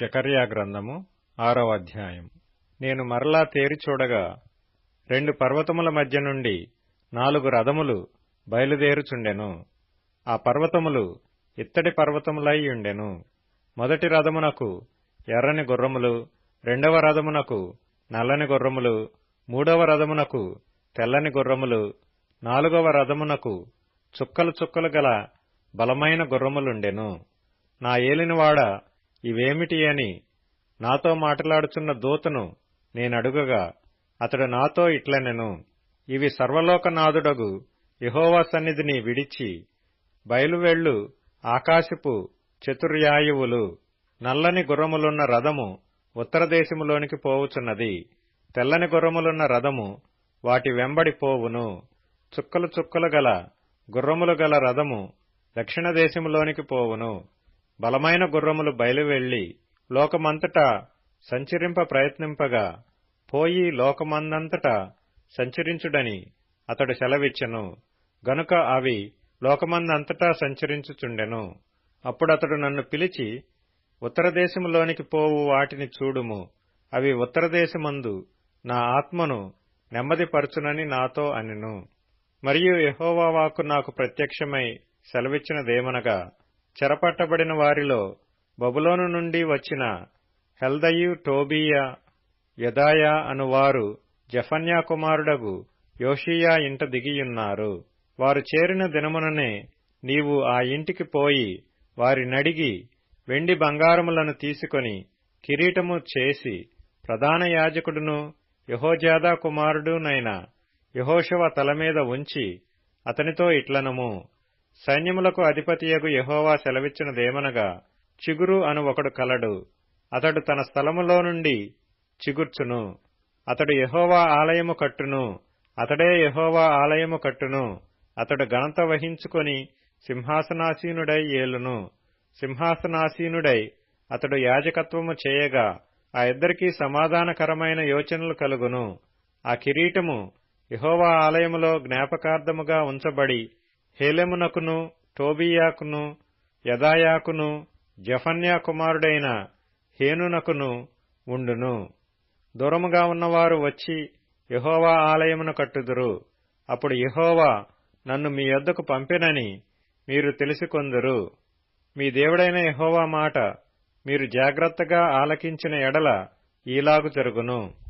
జకర్యా గ్రంథము ఆరవ అధ్యాయం నేను మరలా తేరి చూడగా రెండు పర్వతముల మధ్య నుండి నాలుగు రథములు బయలుదేరుచుండెను. ఆ పర్వతములు ఇత్తడి పర్వతములై ఉండెను. మొదటి రథమునకు ఎర్రని గుర్రములు రెండవ రథమునకు నల్లని గుర్రములు మూడవ రథమునకు తెల్లని గుర్రములు నాలుగవ రథమునకు చుక్కలు చుక్కలు గల బలమైన గుర్రములుండెను. నా ఏలినవాడ ఇవేమిటి అని నాతో మాట్లాడుచున్న దూతను నేనడుగగా అతడు నాతో ఇట్లనెను ఇవి సర్వలోకనాథుడగు యహోవా సన్నిధిని విడిచి బయలువెళ్ళు ఆకాశపు చతుర్యాయువులు నల్లని గుర్రములున్న రథము ఉత్తర దేశములోనికి పోవుచున్నది తెల్లని గుర్రములున్న రథము వాటి వెంబడి పోవును. చుక్కలు చుక్కలు గల గుర్రములు గల రథము దక్షిణ దేశములోనికి పోవును. బలమైన గుర్రములు బయలువెళ్ళి లోకమంతటా సంచరింప ప్రయత్నింపగా పోయి లోకమందంతటా సంచరించుడని అతడు సెలవిచ్చెను. గనుక అవి లోకమందంతటా సంచరించుచుండెను. అప్పుడతడు నన్ను పిలిచి ఉత్తరదేశములోనికి పోవు వాటిని చూడుము. అవి ఉత్తరదేశమందు నా ఆత్మను నెమ్మదిపరచునని నాతో అనెను. మరియు యహోవా నాకు ప్రత్యక్షమై సెలవిచ్చినదేమనగా చెరపట్టబడిన వారిలో బబులోను నుండి వచ్చిన హెల్దయు టోబియా యదాయా అనువారు జఫన్యా కుమారుడగు యోషియా ఇంట దిగియున్నారు. వారు చేరిన దినముననే నీవు ఆ ఇంటికి పోయి వారి నడిగి వెండి బంగారములను తీసుకొని కిరీటము చేసి ప్రధాన యాజకుడును యహోజాదా కుమారుడునైన యహోశవ తలమీద ఉంచి అతనితో ఇట్లనము. సైన్యములకు అధిపతియగు యహోవా సెలవిచ్చినదేమనగా చిగురు అను ఒకడు కలడు. అతడు తన స్థలములో నుండి చిగుర్చును. అతడు యహోవా ఆలయము కట్టును. అతడే యహోవా ఆలయము కట్టును. అతడు ఘనత వహించుకొని సింహాసనాసీనుడై ఏలును. సింహాసనాసీనుడై అతడు యాజకత్వము చేయగా ఆ ఇద్దరికీ సమాధానకరమైన యోచనలు కలుగును. ఆ కిరీటము యహోవా ఆలయములో జ్ఞాపకార్థముగా ఉంచబడి హేలెమునకును టోబియాకును యదాయాకును జఫన్యా కుమారుడైన హేనునకును ఉండును. దూరముగా ఉన్నవారు వచ్చి యహోవా ఆలయమును కట్టుదురు. అప్పుడు యహోవా నన్ను మీ యొద్దకు పంపినని మీరు తెలుసుకొందురు. మీ దేవుడైన యహోవా మాట మీరు జాగ్రత్తగా ఆలకించిన ఎడల ఈలాగు జరుగును.